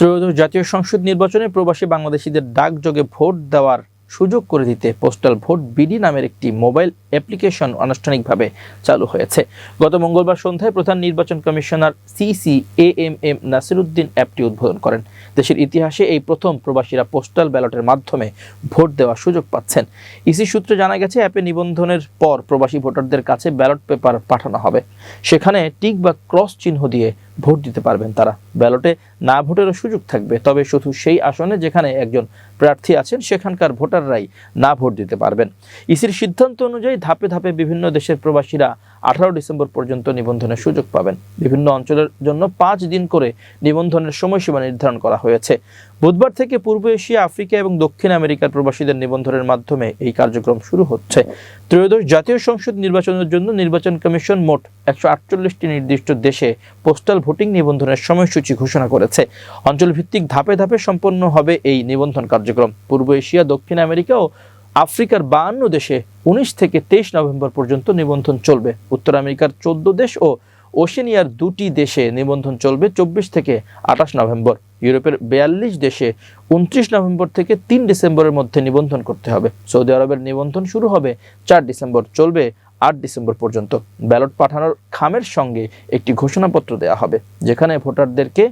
ত্রয়োদশ জাতীয় সংসদ নির্বাচনে প্রবাসী বাংলাদেশিদের ডাকযোগে ভোট দেওয়ার সুযোগ করে দিতে পোস্টাল ভোট বিডি নামের একটি মোবাইল অ্যাপ্লিকেশন আনুষ্ঠানিকভাবে চালু হয়েছে। গত মঙ্গলবার সন্ধ্যায় প্রধান নির্বাচন commissioner CC A M M Nasiruddin অ্যাপটি উদ্বোধন করেন। দেশের ইতিহাসে এই প্রথম প্রবাসীরা পোস্টাল ব্যালটের মাধ্যমে ভোট দেওয়ার সুযোগ পাচ্ছেন। ইসি সূত্রে জানা গেছে, অ্যাপে নিবন্ধনের পর প্রবাসী ভোটারদের কাছে ব্যালট পেপার পাঠানো হবে। সেখানে টিক বা ক্রস চিহ্ন দিয়ে ভোট দিতে পারবেন তারা। ব্যালটে না ভোটেরও সুযোগ থাকবে। তবে শুধু সেই আসনে যেখানে একজন প্রার্থী আছেন, সেখানকার ভোটাররাই না ভোট দিতে পারবেন। ইসির সিদ্ধান্ত অনুযায়ী ধাপে ধাপে বিভিন্ন দেশের প্রবাসীরা আঠারো ডিসেম্বর পর্যন্ত নিবন্ধনের সুযোগ পাবেন। বিভিন্ন অঞ্চলের জন্য পাঁচ দিন করে নিবন্ধনের সময়সীমা নির্ধারণ করা হয়েছে। বুধবার থেকে পূর্ব এশিয়া, আফ্রিকা এবং দক্ষিণ আমেরিকার প্রবাসীদের নিবন্ধনের মাধ্যমে এই কার্যক্রম শুরু হচ্ছে। ত্রয়োদশ জাতীয় সংসদ নির্বাচনের জন্য নির্বাচন কমিশন মোট একশো আটচল্লিশটি নির্দিষ্ট দেশে পোস্টাল ভোটিং নিবন্ধনের সময়সূচি ঘোষণা করেছে। অঞ্চলভিত্তিক ধাপে ধাপে সম্পন্ন হবে এই নিবন্ধন কার্যক্রম। পূর্ব এশিয়া, দক্ষিণ আমেরিকা ও আফ্রিকার বাহান্ন দেশে উনিশ থেকে তেইশ নভেম্বর পর্যন্ত নিবন্ধন চলবে। উত্তর আমেরিকার চোদ্দ দেশ ও ওশেনিয়ার দুটি দেশে নিবন্ধন চলবে চব্বিশ থেকে আঠাশ নভেম্বর। ইউরোপের বিয়াল্লিশ দেশে উনত্রিশ নভেম্বর থেকে তিন ডিসেম্বরের মধ্যে নিবন্ধন করতে হবে। সৌদি আরবের নিবন্ধন শুরু হবে চার ডিসেম্বর, চলবে আট ডিসেম্বর পর্যন্ত। ব্যালট পাঠানোর খামের সঙ্গে একটি ঘোষণাপত্র দেওয়া হবে, যেখানে ভোটারদেরকে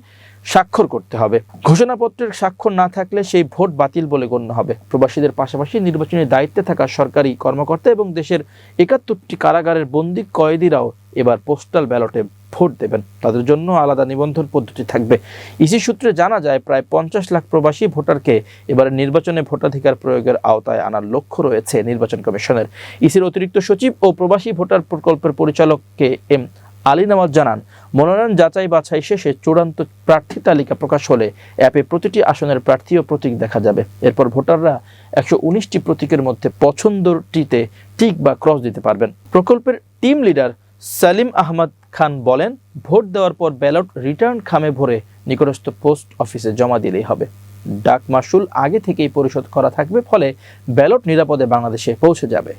স্বাক্ষর করতে হবে। ঘোষণাপত্রের স্বাক্ষর না থাকলে সেই ভোট বাতিল বলে গণ্য হবে। প্রবাসীদের পাশাপাশি নির্বাচনী দায়িত্বে থাকা সরকারি কর্মকর্তা এবং দেশের একাত্তরটি কারাগারের বন্দি কয়েদিরাও এবার পোস্টাল ব্যালটে ভোট দেবেন। তাদের জন্য আলাদা নিবন্ধন পদ্ধতি থাকবে। ইসি সূত্রে জানা যায়, প্রায় পঞ্চাশ লাখ প্রবাসী ভোটারকে এবারে নির্বাচনে ভোটাধিকার প্রয়োগের আওতায় আনার লক্ষ্য রয়েছে নির্বাচন কমিশনের। ইসির অতিরিক্ত সচিব ও প্রবাসী ভোটার প্রকল্পের পরিচালককে এম আলী নামাজ জানান মনোনয়ন যাচাই বাছাই শেষে চূড়ান্ত প্রার্থী তালিকা প্রকাশ হলে অ্যাপে প্রতিটি আসনের প্রার্থী ও প্রতীক দেখা যাবে। এরপর ভোটাররা একশো উনিশটি প্রতীকের মধ্যে পছন্দটিতে টিক বা ক্রস দিতে পারবেন। প্রকল্পের টিম লিডার সালিম আহমদ খান বলেন, ভোট দেওয়ার পর ব্যালট রিটার্ন খামে ভরে নিকটস্থ পোস্ট অফিসে জমা দিলেই হবে। ডাক মাসুল আগে থেকেই পরিশোধ করা থাকবে, ফলে ব্যালট নিরাপদে বাংলাদেশে পৌঁছে যাবে।